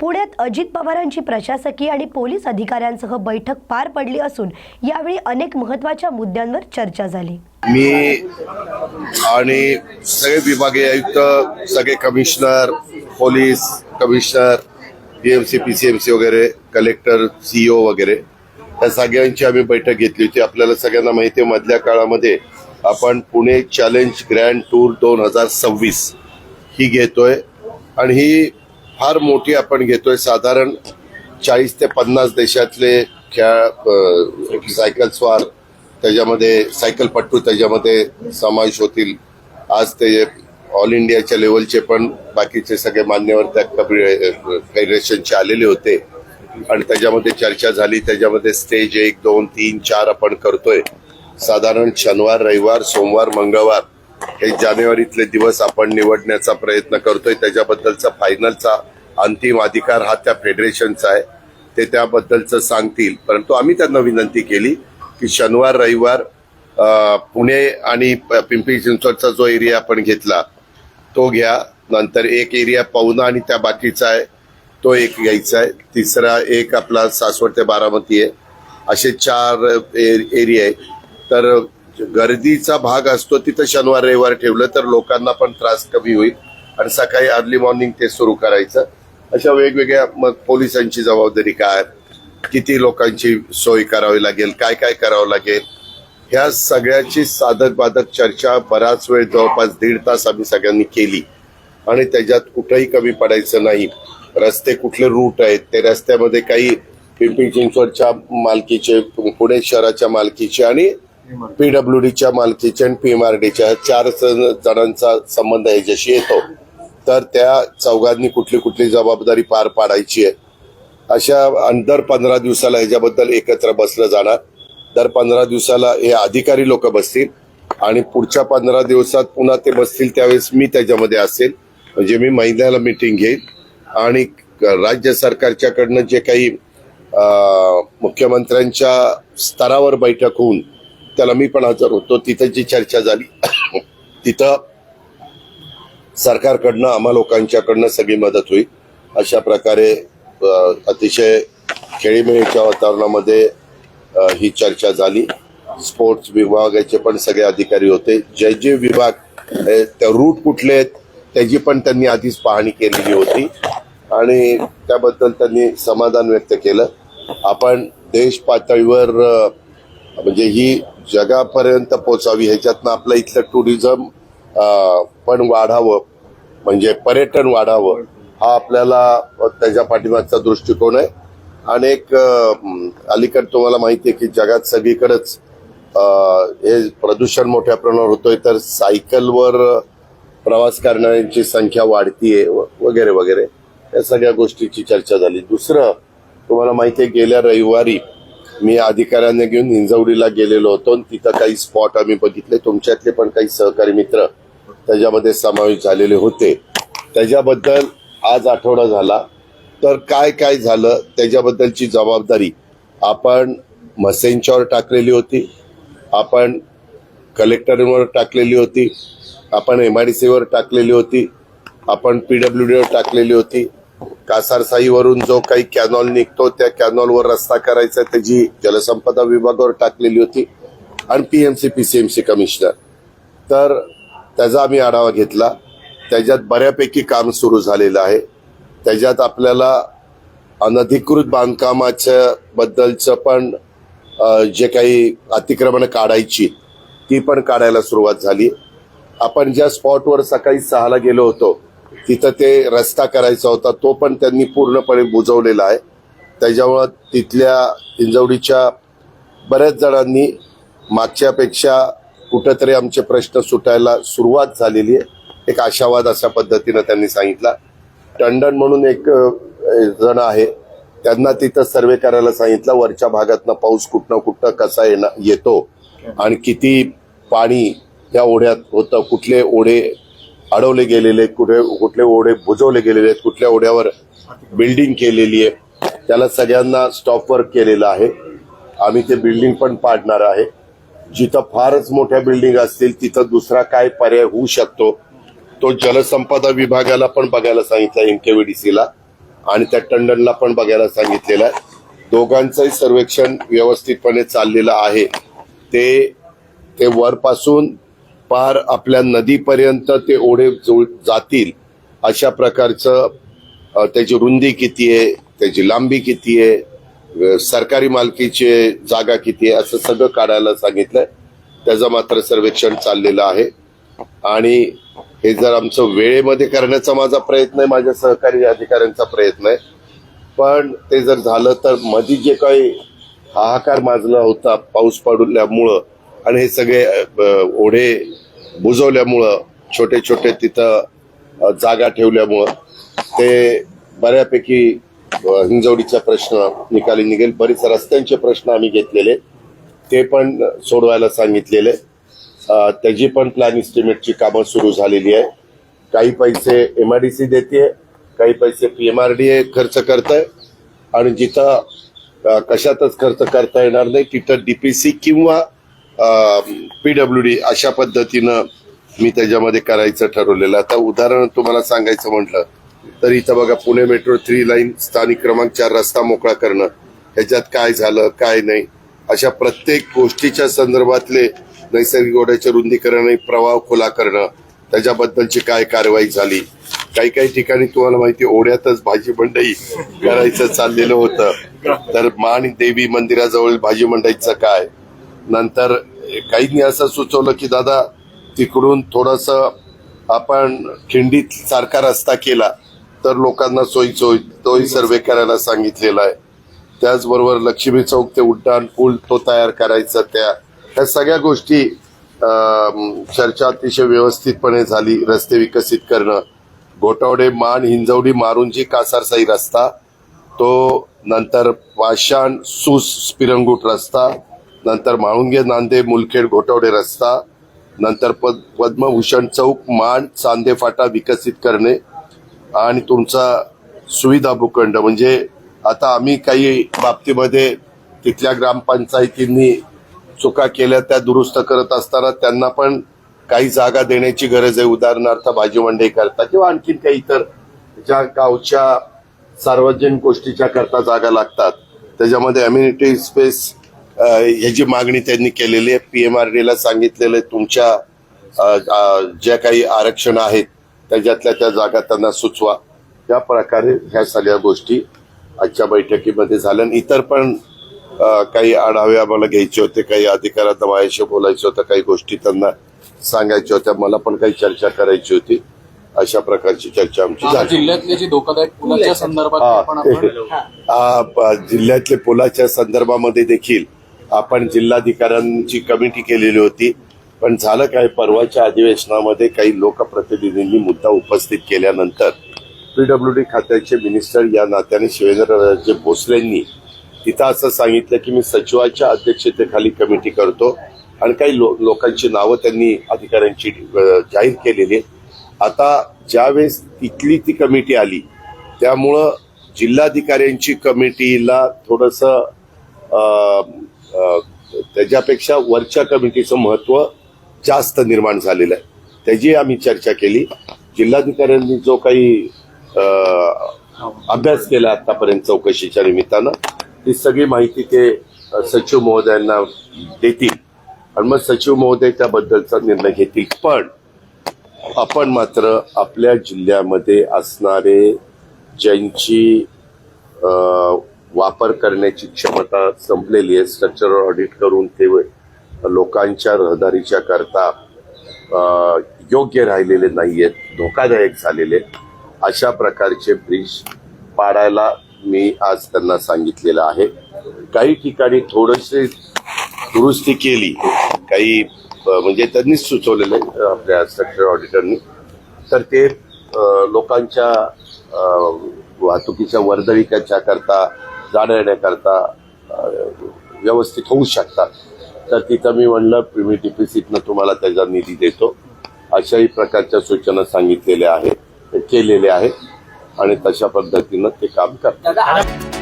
पुण्यात अजित पवारांची प्रशासकीय आणि पोलीस अधिकाऱ्यांसह बैठक पार पडली असून यावेळी अनेक महत्त्वाच्या मुद्द्यांवर चर्चा झाली. मी आणि सगळे विभागीय आयुक्त सगळे commissioner police commissioner PMC PCMC वगैरे कलेक्टर सीईओ वगैरे या सगळ्यांची आम्ही बैठक घेतली होती. आपल्याला सगळ्यांना माहिती आहे मधल्या काळामध्ये आपण पुणे चॅलेंज ग्रँड टूर दोन हजार सव्वीस ही घेतोय. आणि ही फार मोठी आपण घेतोय. साधारण चाळीस ते पन्नास देशातले खेळ सायकल स्वार त्याच्यामध्ये सायकलपट्टू त्याच्यामध्ये समावेश होतील. आज ते ऑल इंडियाच्या लेवलचे पण बाकीचे सगळे मान्यवर त्या कबड्डी फेडरेशनचे आलेले होते. आणि त्याच्यामध्ये चर्चा झाली. त्याच्यामध्ये स्टेज एक दोन तीन चार आपण करतोय. साधारण शनिवार रविवार सोमवार मंगळवार हे जानेवारीतले दिवस आपण निवडण्याचा प्रयत्न करतोय. त्याच्याबद्दलचा फायनलचा अंतिम अधिकार हा त्या फेडरेशनचा आहे. ते त्याबद्दलचं सांगतील. परंतु आम्ही त्यांना विनंती केली की शनिवार रविवार पुणे आणि प- पिंपरी चिंचवडचा जो एरिया आपण घेतला तो घ्या. नंतर एक एरिया पवना आणि त्या बाकीचा आहे तो एक घ्यायचा आहे. तिसरा एक आपला सासवड ते बारामती आहे. असे चार ए- एरिया आहे. तर गर्दीचा भाग असतो तिथं शनिवार रविवार ठेवलं तर लोकांना पण त्रास कमी होईल. आणि सकाळी अर्ली मॉर्निंग ते सुरू करायचं. अशा वेगवेगळ्या मग पोलिसांची जबाबदारी काय? किती लोकांची सोय करावी लागेल? काय काय करावं लागेल? ह्या सगळ्याची साधक बाधक चर्चा बराच वेळ जवळपास दीड तास आम्ही सगळ्यांनी केली. आणि त्याच्यात कुठंही कमी पडायचं नाही. रस्ते कुठले रूट आहेत? ते रस्त्यामध्ये काही पिंपरी चिंचवडच्या मालकीचे पुणे शहराच्या मालकीचे आणि पीडब्ल्यू डीच्या मालकीचे आणि पीएमआरडीच्या चार जण- जणांचा संबंध याच्याशी येतो. तर त्या चौघांनी कुठली कुठली जबाबदारी पार पाडायची आहे. अशा अंदर पंधरा दिवसाला ह्याच्याबद्दल एकत्र बसलं जाणार. दर पंधरा दिवसाला हे अधिकारी लोक बसतील आणि पुढच्या पंधरा दिवसात पुन्हा ते बसतील त्यावेळेस मी त्याच्यामध्ये असेल. म्हणजे मी महिन्याला मिटिंग घेईल. आणि राज्य सरकारच्याकडनं जे काही मुख्यमंत्र्यांच्या स्तरावर बैठक होऊन त्याला मी पण हजर होतो. तिथं जी चर्चा झाली तिथं सरकारकडनं आम्हा लोकांच्याकडनं सगळी मदत होईल. अशा प्रकारे अतिशय खेळीमेळीच्या वातावरणामध्ये ही चर्चा झाली. स्पोर्ट्स विभागाचे पण सगळे अधिकारी होते. जे जे विभाग त्या रूट कुठले आहेत त्याची पण त्यांनी आधीच पाहणी केलेली होती. आणि त्याबद्दल त्यांनी समाधान व्यक्त केलं. आपण देश पातळीवर म्हणजे ही जगापर्यंत पोचावी. ह्याच्यातनं आपलं इथलं टुरिझम पण वाढावं. म्हणजे पर्यटन वाढावं. हा आपल्याला त्याच्या पाठीमागचा दृष्टिकोन आहे. अनेक अ, अलीकडे तुम्हाला माहिती आहे की जगात सगळीकडेच हे प्रदूषण मोठ्या प्रमाणावर होतोय. तर सायकलवर प्रवास करणाऱ्यांची संख्या वाढतीये व- वगैरे वगैरे. या सगळ्या गोष्टीची चर्चा झाली. दुसरं तुम्हाला माहिती आहे गेल्या रविवारी मी अधिकाऱ्यांना घेऊन हिंजवडीला गेलेलो होतो तिथं काही स्पॉट आम्ही बघितले. तुमच्यातले पण काही सहकारी मित्र त्याच्यामध्ये समावेश झालेले होते. त्याच्याबद्दल आज आठवडा झाला. तर काय काय झालं त्याच्याबद्दलची जबाबदारी आपण मसेंच्यावर टाकलेली होती. आपण कलेक्टरवर टाकलेली होती. आपण एम आय डी सीवर टाकलेली होती. आपण पी डब्ल्यू डीवर टाकलेली होती. कासारसाईवरून जो काही कॅनॉल निघतो त्या कॅनॉलवर रस्ता करायचा त्याची जलसंपदा विभागावर टाकलेली होती आणि पीएमसी पीसीएमसी कमिशनर. तर त्याचा आम्ही आढावा घेतला. त्याच्यात बऱ्यापैकी काम सुरू झालेलं आहे. त्याच्यात आपल्याला अनधिकृत बांधकामाच्या बद्दलचं पण जे काही अतिक्रमणं काढायची ती पण काढायला सुरुवात झाली. आपण ज्या स्पॉटवर सकाळी सहाला गेलो होतो तिथं ते रस्ता करायचा होता तो पण त्यांनी पूर्णपणे बुजवलेला आहे. त्याच्यामुळं तिथल्या हिंजवडीच्या बऱ्याच जणांनी मागच्यापेक्षा कुठंतरी आमचे प्रश्न सुटायला सुरुवात झालेली आहे. एक आशावाद अशा पद्धतीनं त्यांनी सांगितला. टंडन म्हणून एक जण आहे त्यांना तिथं सर्वे करायला सांगितलं वरच्या भागातनं पाऊस कुठनं कुठनं कसा येणार येतो आणि किती पाणी त्या ओढ्यात होतं कुठले ओढे अडवले गेलेले आहेत कुठे कुठले ओढे बुजवले गेलेले आहेत कुठल्या ओढ्यावर बिल्डिंग केलेली आहे त्याला सगळ्यांना स्टॉप वर्क केलेलं आहे. आम्ही ते बिल्डिंग पण पाडणार आहे. जिथं फारच मोठ्या बिल्डिंग असतील तिथं दुसरा काय पर्याय होऊ शकतो? तो जलसंपदा विभागाला पण बघायला सांगितलं एमकेव्हीडीसीला आणि त्या टंडनला पण बघायला सांगितलेलं आहे. दोघांचंही सर्वेक्षण व्यवस्थितपणे चाललेलं आहे. ते ते वरपासून पार आपल्या नदीपर्यंत ते ओढे जातील अशा प्रकारचं त्याची रुंदी किती आहे त्याची लांबी किती आहे सरकारी मालकीचे जागा किती आहे असं सगळं काढायला सांगितलंय. त्याचं मात्र सर्वेक्षण चाललेलं आहे. आणि हे जर आमचं वेळेमध्ये करण्याचा माझा प्रयत्न आहे माझ्या सहकारी अधिकाऱ्यांचा प्रयत्न आहे पण ते जर झालं तर मधी जे काही हाहाकार माजला होता पाऊस पडल्यामुळं आणि हे सगळे ओढे बुजवल्यामुळं छोटे छोटे तिथं जागा ठेवल्यामुळं ते बऱ्यापैकी हिंजवडीचा प्रश्न निकाली निघेल. बरेच रस्त्यांचे प्रश्न आम्ही घेतलेले. ते पण सोडवायला सांगितलेले. त्याची पण प्लॅन इस्टिमेटची कामं सुरू झालेली आहे. काही पैसे एम आर डी सी देते काही पैसे P M R D A खर्च करत आहे आणि जिथं कशातच खर्च करता येणार नाही तिथं डी पी सी किंवा पीडब्ल्यू डी अशा पद्धतीनं मी त्याच्यामध्ये करायचं ठरवलेलं. आता उदाहरण तुम्हाला सांगायचं म्हटलं तर इथं बघा पुणे मेट्रो थ्री लाईन स्थानिक क्रमांक चार रस्ता मोकळा करणं. ह्याच्यात काय झालं काय नाही? अशा प्रत्येक गोष्टीच्या संदर्भातले नैसर्गिक ओढ्याचे रुंदीकरण आणि प्रवाह खुला करणं त्याच्याबद्दलची काय कारवाई झाली? काही काही ठिकाणी तुम्हाला माहिती ओढ्यातच भाजी मंडई करायचं चाललेलं होतं. तर मान देवी मंदिराजवळ भाजी मंडईचं काय? नंतर काहींनी असं सुचवलं की दादा तिकडून थोडस आपण खिंडीत सारखा रस्ता केला तर लोकांना सोयीच होईल तोही सर्वे करायला सांगितलेला आहे. त्याचबरोबर लक्ष्मी चौक ते उड्डाण पूल तो तयार करायचा त्या ह्या सगळ्या गोष्टी चर्चा अतिशय व्यवस्थितपणे झाली रस्ते विकसित करणं. घोटावडे मान हिंजवडी मारुंजी कासारसाई रस्ता तो नंतर पाषाण सूस स्पिरंगूट रस्ता नंतर म्हाळुंगे नांदे मुलखेड घोटवडे रस्ता नंतर पद पद्मभूषण चौक मान चांदे फाटा विकसित करणे आणि तुमचा सुविधा भूखंड. म्हणजे आता आम्ही काही बाबतीमध्ये तिथल्या ग्रामपंचायतींनी चुका केल्या त्या दुरुस्त करत असताना त्यांना पण काही जागा देण्याची गरज आहे. उदाहरणार्थ भाजी मंडई करता किंवा आणखीन काही इतर ज्या गावच्या सार्वजनिक गोष्टीच्या करता जागा लागतात. त्याच्यामध्ये अम्युनिटी स्पेस ह्याची मागणी त्यांनी केलेली आहे पीएमआरडीला सांगितलेलं आहे तुमच्या ज्या काही आरक्षण आहेत त्याच्यातल्या त्या जागा त्यांना सुचवा. त्या प्रकारे ह्या सगळ्या गोष्टी आजच्या बैठकीमध्ये झाल्या. आणि इतर पण काही आढावे आम्हाला घ्यायचे होते काही अधिकाऱ्यांना माझ्याशी बोलायचं होतं काही गोष्टी त्यांना सांगायच्या होत्या. मला पण काही चर्चा करायची होती. अशा प्रकारची चर्चा आमची झाली. जिल्ह्यातले जे धोकादायक पुलाच्या संदर्भात पण आपण आ, प- जिल्ह्यातल्या पुलाच्या संदर्भामध्ये देखील आपण जिल्हाधिकाऱ्यांची कमिटी केलेली होती. पण झालं काय? परवाच्या अधिवेशनामध्ये काही लोकप्रतिनिधींनी मुद्दा उपस्थित केल्यानंतर पीडब्ल्यू डी खात्याचे मिनिस्टर या नात्याने शिवेंद्रराजे भोसलेंनी तिथं असं सांगितलं की मी सचिवाच्या अध्यक्षतेखाली कमिटी करतो आणि काही लो, लोकांची नावं त्यांनी अधिकाऱ्यांची जाहीर केलेली. आहेत आता ज्यावेळेस तिथली ती कमिटी आली त्यामुळं जिल्हाधिकाऱ्यांची कमिटीला थोडंसं त्याच्यापेक्षा वरच्या कमिटीचं महत्त्व जास्त निर्माण झालेलं आहे. त्याची आम्ही चर्चा केली. जिल्हाधिकाऱ्यांनी जो काही अभ्यास केला आतापर्यंत चौकशीच्या निमित्तानं ती सगळी माहिती ते सचिव महोदयांना देतील. आणि मग सचिव महोदय त्याबद्दलचा निर्णय घेतील. पण आपण मात्र आपल्या जिल्ह्यामध्ये असणारे ज्यांची वापर करण्याची क्षमता संपलेली आहे. स्ट्रक्चरल ऑडिट करून ते लोकांच्या रहदारीच्या करता योग्य राहिलेले नाही आहेत धोकादायक झालेले अशा प्रकारचे ब्रिज पाडायला मी आज त्यांना सांगितलेलं आहे. काही ठिकाणी थोडेसे दुरुस्ती केली. काही म्हणजे त्यांनीच सुचवलेलं आहे आपल्या स्ट्रक्चर ऑडिटरनी तर ते लोकांच्या वाहतुकीच्या वर्दळीच्या करता जाण्या येण्याकरता व्यवस्थित होऊ शकतात. तर तिथं मी म्हणलं मी डीपीसीतनं तुम्हाला त्याचा निधी देतो. अशाही प्रकारच्या सूचना सांगितलेल्या आहेत केलेल्या आहेत आणि तशा पद्धतीनं ते काम करतात.